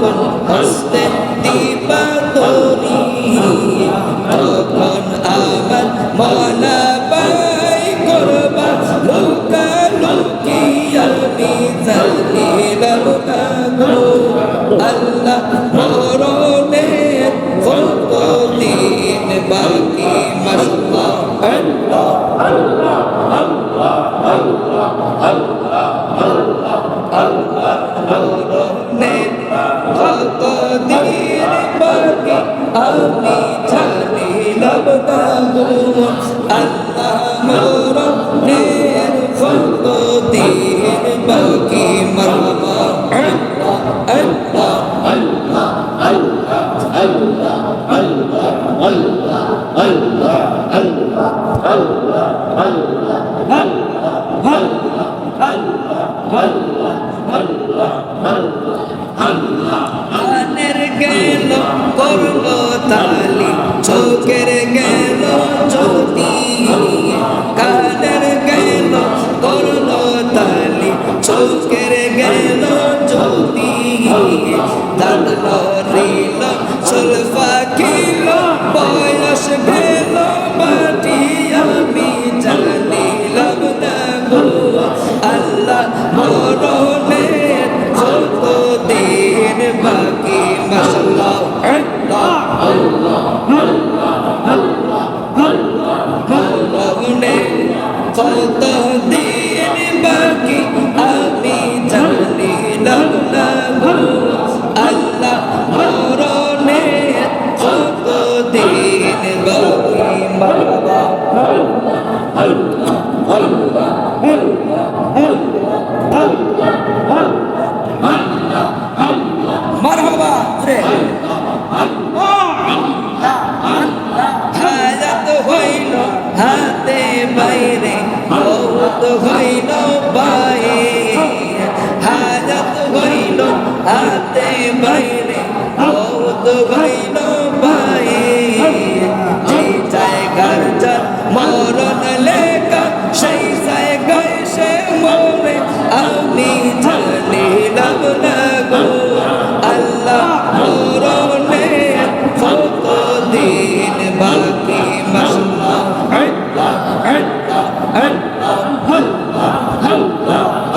যখন হস্তে দিবা তখন আমার মনা পাই করবা লুকা লুকি আমি জানিলাম আল্লাহ মরণের কত দিন বাকি আমি জানিলাম না আল্লাহ মরণের কানের গেল, করল তালি, চোখের গেল জ্যোতি। কানের গেল, করল তালি, চোখের গেল জ্যোতি। দাঁত আমি জানিলাম না গো আল্লাহ মরণের কত দিন বাকি মাশাআল্লাহ আল্লাহ আল্লাহ মরণের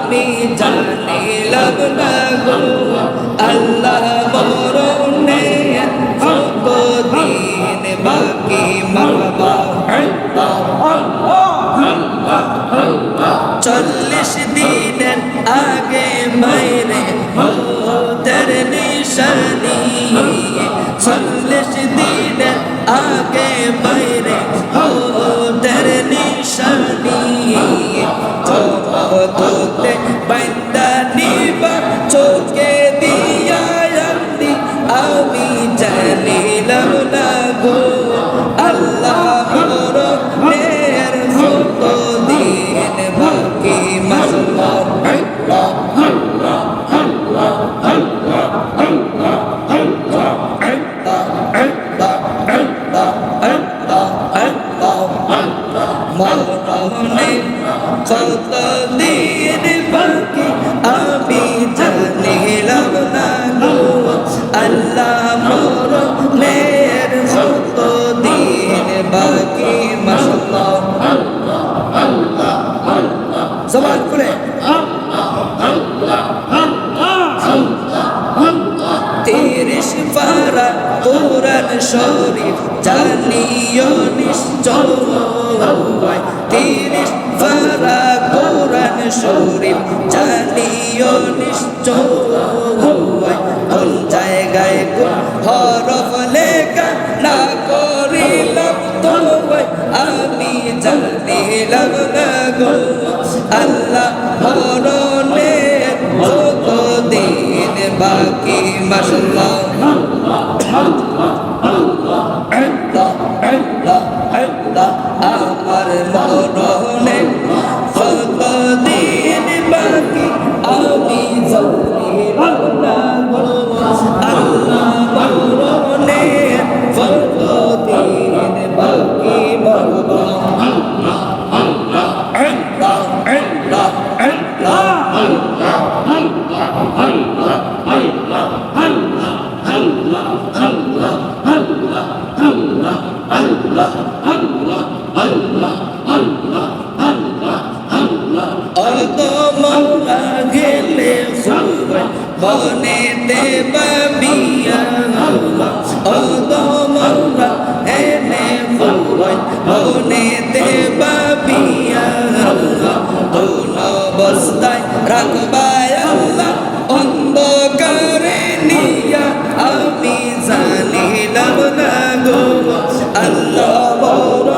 আমি জানিলাম না গো আল্লাহ মরণের কত দিন বাকি মারহাবা চল্লিশ দিনের আগে বাইরে মোদের নিশানি। চল্লিশ দিনের আগে বাইরে মোদের নিশানি। তোতে কত দিন বাকি আমি জানিলাম না গো আল্লাহ মরণের কত দিন বাকি মাসলা জবান করে তিরিশ পারা কোরআন শরীফ জানিও নিশ্চয়। শরীফ জানিও নিশ্চয় জায়গায় কোন হরফ লেখা না করিলাম আমি জানিলাম না গো আল্লাহ হরণে দিন বাকি মাসাল্লাহ আমার মরণে বাকি আমি জানিলাম না গো বনেতে বাবিয়া অত মৌলা এনে বনেতে বাবিয়া কোন অবস্থায় রাখবায় আল্লাহ অন্ধকারে নিয়া আমি জানিলাম না গো আল্লাহ বড়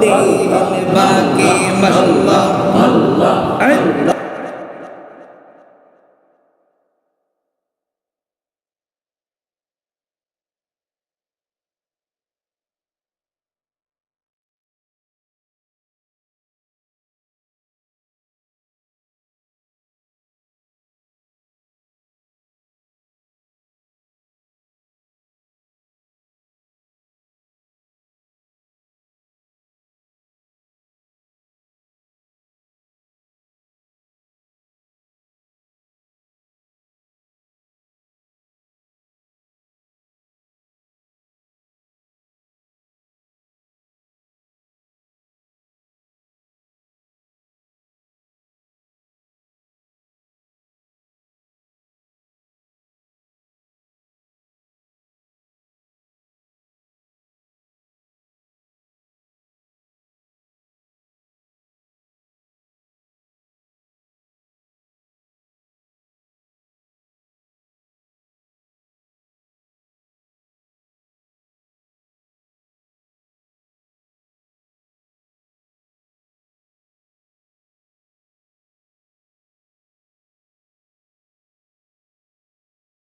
দিন বাকি মাল্লাহ